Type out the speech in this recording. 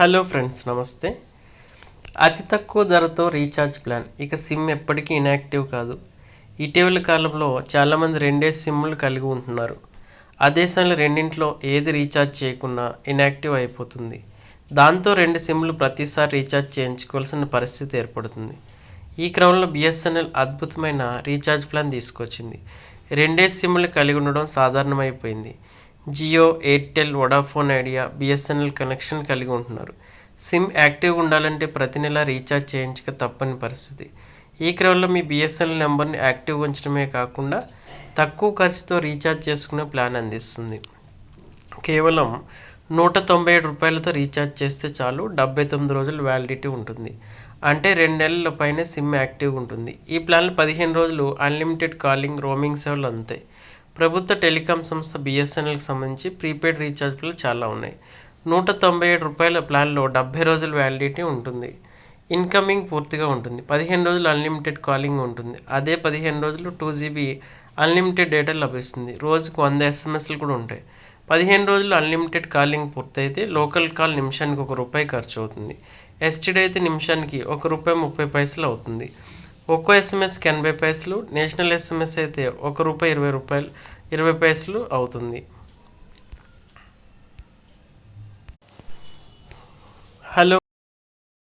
Hello friends నమస్తే. అతి తక్కువ ధరతో రీఛార్జ్ ప్లాన్. ఇక సిమ్ ఎప్పటికీ ఇన్యాక్టివ్ కాదు. ఇటీవల కాలంలో చాలామంది రెండే సిమ్లు కలిగి ఉంటున్నారు. అదే సమయంలో రెండింటిలో ఏది రీఛార్జ్ చేయకుండా ఇన్యాక్టివ్ అయిపోతుంది. దాంతో రెండు సిమ్లు ప్రతిసారి రీఛార్జ్ చేయించుకోవాల్సిన పరిస్థితి ఏర్పడుతుంది. ఈ క్రమంలో బిఎస్ఎన్ఎల్ అద్భుతమైన రీఛార్జ్ ప్లాన్ తీసుకొచ్చింది. రెండే సిమ్లు కలిగి ఉండడం సాధారణమైపోయింది. Jio Airtel Vodafone Idea BSNL connection కలిగి ఉంటున్నారు. సిమ్ యాక్టివ్గా ఉండాలంటే ప్రతి నెల రీఛార్జ్ చేయించక తప్పని పరిస్థితి. ఈ క్రమంలో మీ బిఎస్ఎన్ఎల్ నెంబర్ని యాక్టివ్గా ఉంచడమే కాకుండా తక్కువ ఖర్చుతో రీఛార్జ్ చేసుకునే ప్లాన్ అందిస్తుంది. కేవలం నూట తొంభై ఏడు రూపాయలతో రీఛార్జ్ చేస్తే చాలు డెబ్బై తొమ్మిది రోజులు వ్యాలిడిటీ ఉంటుంది. అంటే రెండు నెలల పైన సిమ్ యాక్టివ్గా ఉంటుంది. ఈ ప్లాన్లు పదిహేను రోజులు అన్లిమిటెడ్ కాలింగ్ రోమింగ్ సేవలు అంతాయి ప్రభుత్వ టెలికాం సంస్థ బిఎస్ఎన్ఎల్కి సంబంధించి ప్రీపెయిడ్ రీఛార్జ్లు చాలా ఉన్నాయి. నూట తొంభై ఏడు రూపాయల ప్లాన్లో డెబ్బై రోజుల వ్యాలిడిటీ ఉంటుంది. ఇన్కమింగ్ పూర్తిగా ఉంటుంది. పదిహేను రోజులు అన్లిమిటెడ్ కాలింగ్ ఉంటుంది. అదే పదిహేను రోజులు టూ జీబీ అన్లిమిటెడ్ డేటా లభిస్తుంది. రోజుకు వంద ఎస్ఎంఎస్లు కూడా ఉంటాయి. పదిహేను రోజులు అన్లిమిటెడ్ కాలింగ్ పూర్తయితే లోకల్ కాల్ నిమిషానికి ఒక రూపాయి ఖర్చు అవుతుంది. ఎస్టీడీ అయితే నిమిషానికి ఒక రూపాయి ముప్పై పైసలు అవుతుంది. ఒక్కో ఎస్ఎంఎస్కి ఎనభై పైసలు నేషనల్ ఎస్ఎంఎస్ అయితే ఒక రూపాయి ఇరవై రూపాయలు ఇరవై పైసలు అవుతుంది.